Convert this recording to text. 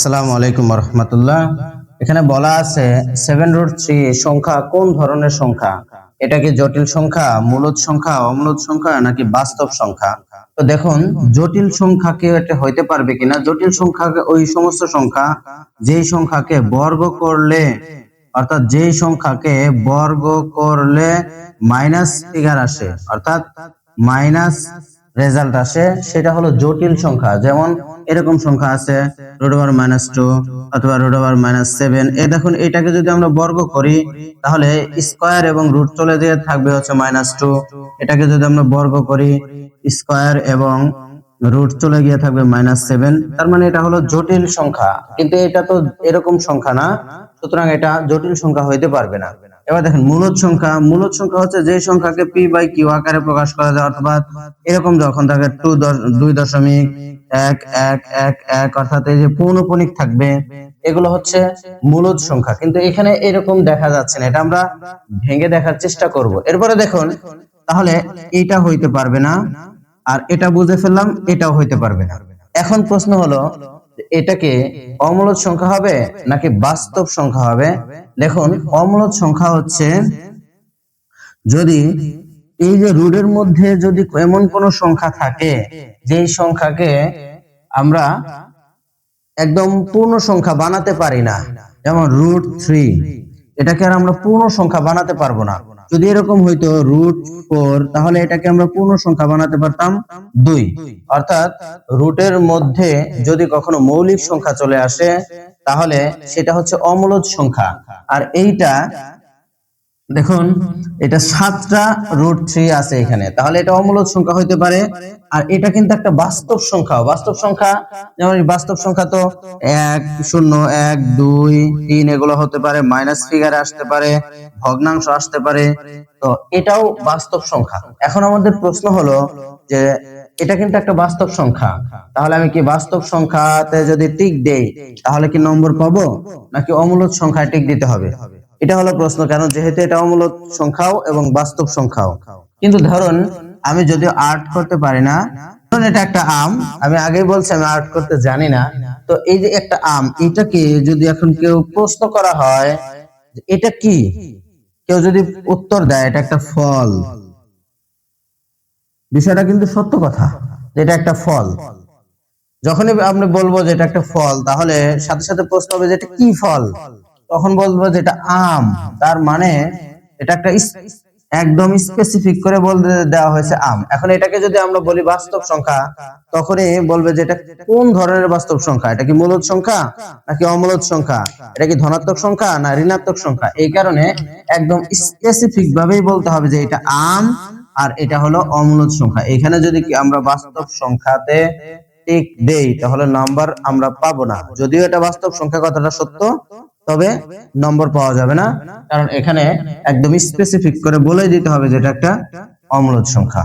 আসসালামু আলাইকুম রহমতুল্লাহ এখানে বলা আছে সেভেন রুট থ্রি সংখ্যা কোন ধরনের সংখ্যা? এটা কি জটিল সংখ্যা, মূলত সংখ্যা, অমূলত সংখ্যা, নাকি বাস্তব সংখ্যা? তো দেখুন, জটিল সংখ্যা কি এটা হইতে পারবে কিনা? জটিল সংখ্যা ওই সমস্ত সংখ্যা, যেই সংখ্যাকে বর্গ করলে, অর্থাৎ যেই সংখ্যাকে বর্গ করলে মাইনাস ফিগার আসে, অর্থাৎ মাইনাস রেজাল্ট আসে, সেটা হলো জটিল সংখ্যা। যেমন এরকম সংখ্যা আছে, রুট ওভার মাইনাস টু অথবা রুট ওভার মাইনাস সেভেন। এ দেখুন, এটাকে যদি আমরা বর্গ করি, তাহলে স্কোয়ার এবং রুট চলে দিয়ে থাকবে হচ্ছে মাইনাস টু। এটাকে যদি আমরা বর্গ করি, স্কোয়ার এবং রুট চলে গিয়ে থাকবে মাইনাস সেভেন। তার মানে এটা হলো জটিল সংখ্যা। কিন্তু এটা তো এরকম সংখ্যা না, সুতরাং এটা জটিল সংখ্যা হইতে পারবে না। এবার দেখেন, মূলত সংখ্যা মূলত সংখ্যা হচ্ছে যে সংখ্যাকে পি বাই কিউ আকারে প্রকাশ করা যায়, অথবা এরকম যখন থাকে টু দুই দশমিক এক এক এক এক, অর্থাৎ এই যে পৌনপনিক থাকবে, এগুলো হচ্ছে মূলত সংখ্যা। কিন্তু এখানে এরকম দেখা যাচ্ছে না, এটা আমরা ভেঙে দেখার চেষ্টা করব। এরপরে দেখুন, তাহলে এটা হইতে পারবে না, আর এটা বুঝে ফেললাম, এটাও হইতে পারবে না। এখন প্রশ্ন হলো এটাকে অমূলত সংখ্যা হবে নাকি বাস্তব সংখ্যা হবে? দেখুন, অমূলত সংখ্যা হচ্ছে যদি এই যে রুটের মধ্যে যদি এমন কোন সংখ্যা থাকে, যেই সংখ্যাকে আমরা একদম পূর্ণ সংখ্যা বানাতে পারি না, যেমন রুট থ্রি এটাকে আর আমরা পূর্ণ সংখ্যা বানাতে পারব না। যদি এরকম হইতো রুট ফোর তাহলে এটাকে আমরা পূর্ণ সংখ্যা বানাতে পারতাম দুই। অর্থাৎ রুটের মধ্যে যদি কখনো মৌলিক সংখ্যা চলে আসে, তাহলে সেটা হচ্ছে অমূলদ সংখ্যা। আর এইটা দেখুন, এটা সাতটা রুট থ্রি আছে এখানে। তাহলে এটা অমূলত সংখ্যা হইতে পারে। আর এটা কিন্তু একটা বাস্তব সংখ্যা। বাস্তব সংখ্যা, যেমন বাস্তব সংখ্যা তো এক, শূন্য, এক, দুই, তিন, এগুলো হতে পারে। মাইনাস ফিগারে আসতে পারে, ভগ্নাংশ আসতে পারে। তো এটাও বাস্তব সংখ্যা। এখন আমাদের প্রশ্ন হলো যে এটা কিন্তু একটা বাস্তব সংখ্যা। তাহলে আমি কি বাস্তব সংখ্যাতে যদি টিক দেই, তাহলে কি নম্বর পাবো? নাকি অমূলত সংখ্যায় টিক দিতে হবে? এটা হলো প্রশ্ন, কেন? যেহেতু এটা অমূলত সংখ্যাও এবং বাস্তব সংখ্যাও। কিন্তু ধরুন, আমি যদি আর্ট করতে পারি না, ধরুন এটা একটা আম, আমি আগেই বলছি আমি আর্ট করতে জানি না, তো এই যে একটা আম এটাকে যদি এখন কেউ প্রশ্ন করা হয় এটা কি? কেউ যদি উত্তর দেয়, এটা একটা ফল। বিষয়টা কিন্তু সত্য কথা এটা একটা ফল। যখনই আপনি বলব যে এটা একটা ফল, তাহলে সাথে সাথে প্রশ্ন হবে যে এটা কি ফল? তখন বলব যে এটা আম। তার মানে এটা একটা একদম স্পেসিফিক করে বলতে দেওয়া হয়েছে আম। এখন এটাকে যদি আমরা বলি বাস্তব সংখ্যা, তখনই বলবে যে এটা কোন ধরনের বাস্তব সংখ্যা? এটা কি মূলত সংখ্যা নাকি অমূলত সংখ্যা? এটা কি ধনাত্মক সংখ্যা না ঋণাত্মক সংখ্যা? এই কারণে একদম স্পেসিফিক ভাবেই বলতে হবে যে এটা আম আর এটা হলো অমূলত সংখ্যা। এখানে যদি কি আমরা বাস্তব সংখ্যাতে টিক দেই, তাহলে নাম্বার আমরা পাবো না। যদিও এটা বাস্তব সংখ্যা কথাটা সত্য তবে নম্বর পাওয়া যাবে না। কারণ এখানে একদম স্পেসিফিক করে বলে দিতে হবে যে এটা একটা অমূলত সংখ্যা।